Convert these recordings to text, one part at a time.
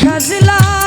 সাজলা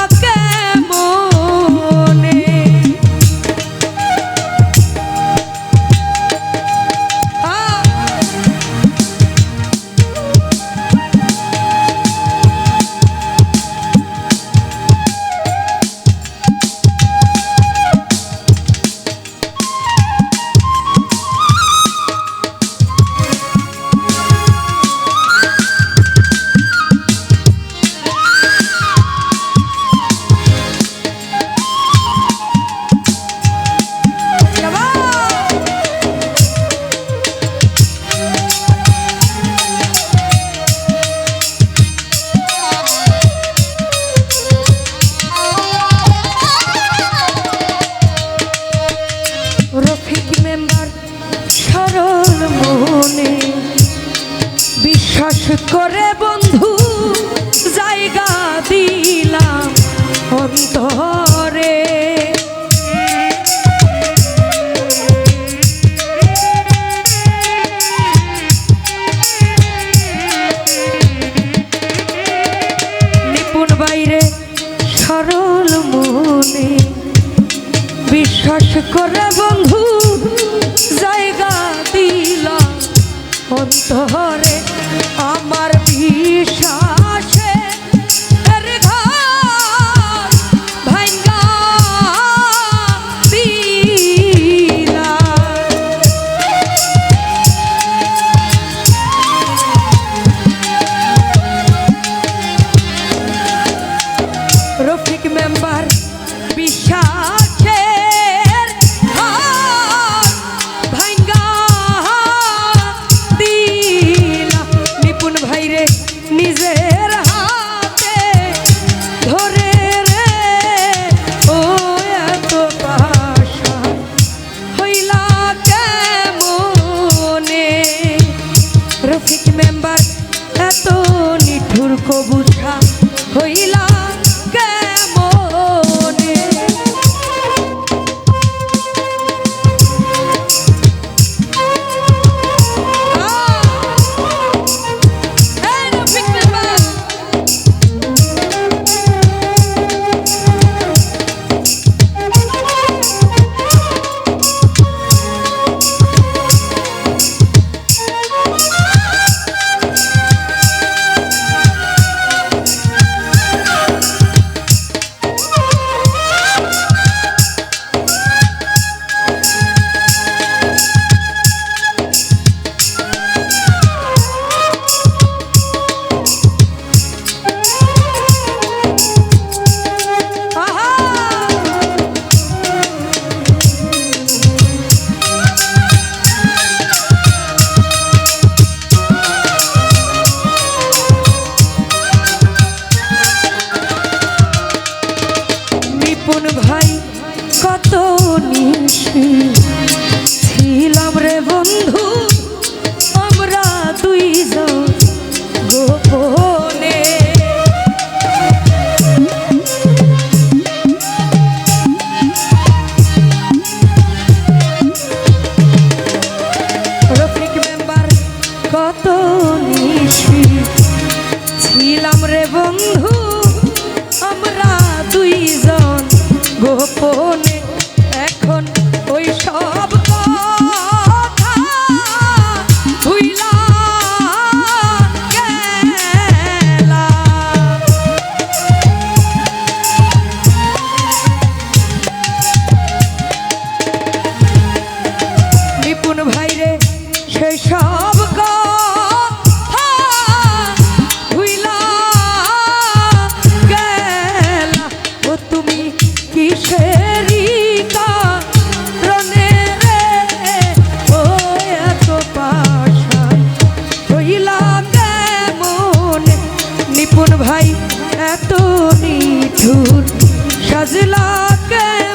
বিশ্বাস করে বন্ধু জায়গা দিলাম। অন্তরে আমার বিশ্বাসে রফিক মেম্বার বিশ্বাস এত নিঠুর সাজলাকে